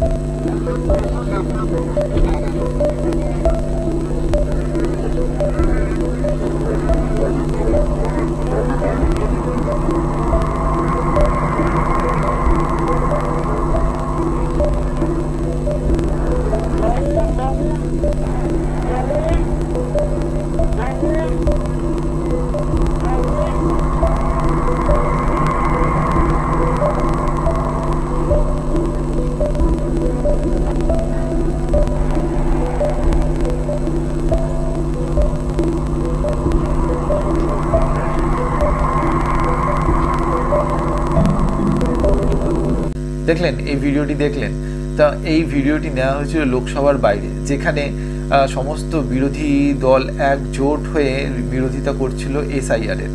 Thank you. দেখলেন, এই ভিডিওটি দেখলেন। তা এই ভিডিওটি নেওয়া হয়েছিল লোকসভার বাইরে, যেখানে সমস্ত বিরোধী দল একজোট হয়ে বিরোধিতা করছিল এসআইআরের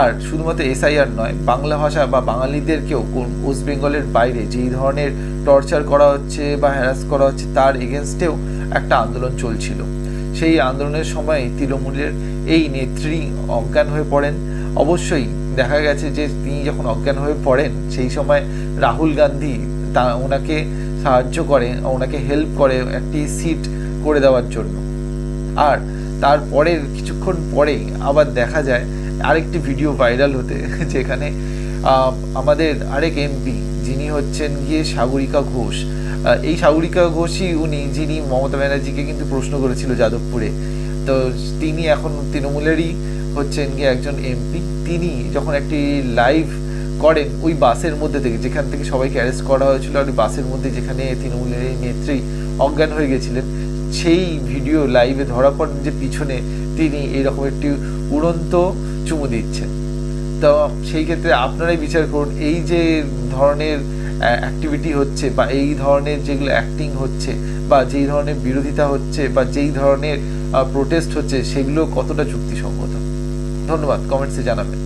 আর শুধুমাত্র এসআইআর নয়, বাংলা ভাষা বা বাঙালিদেরকেও ওয়েস্ট বেঙ্গলের বাইরে যেই ধরনের টর্চার করা হচ্ছে বা হ্যারাস করা হচ্ছে, তার এগেনস্টেও একটা আন্দোলন চলছিল। সেই আন্দোলনের সময় তৃণমূলের এই নেত্রী অজ্ঞান হয়ে পড়েন। অবশ্যই দেখা গেছে যে তিনি যখন অজ্ঞান হয়ে পড়েন, সেই সময় রাহুল গান্ধী তা ওনাকে সাহায্য করে, ওনাকে হেল্প করে একটি সিট করে দেওয়ার জন্য। আর তারপরের কিছুক্ষণ পরেই আবার দেখা যায়, আরেকটি ভিডিও ভাইরাল হতে, যেখানে আমাদের আরেক এমপি যিনি হচ্ছেন গিয়ে সাগরিকা ঘোষ। এই সাগরিকা ঘোষই উনি, যিনি মমতা ব্যানার্জিকে কিন্তু প্রশ্ন করেছিল যাদবপুরে। তো তিনি এখন তৃণমূলেরই হচ্ছেন গিয়ে একজন এমপি, তিনি যখন একটি লাইভ করেন, ওই বাসের মধ্যে থেকে, যেখান থেকে সবাইকে অ্যারেস্ট করা হয়েছিল আর ওই বাসের মধ্যে যেখানে তৃণমূলের নেত্রী অজ্ঞান হয়ে গেছিলেন, সেই ভিডিও লাইভে ধরা পড়েন যে পিছনে তিনি এরকম একটি উড়ন্ত চুমু দিচ্ছেন। তো সেই ক্ষেত্রে আপনারাই বিচার করুন, এই যে ধরনের অ্যাক্টিভিটি হচ্ছে বা এই ধরনের যেগুলো অ্যাক্টিং হচ্ছে বা যেই ধরনের বিরোধিতা হচ্ছে বা যেই ধরনের প্রোটেস্ট হচ্ছে, সেগুলো কতটা যুক্তিসঙ্গত? ধন্যবাদ কমেন্টসে জানাবেন।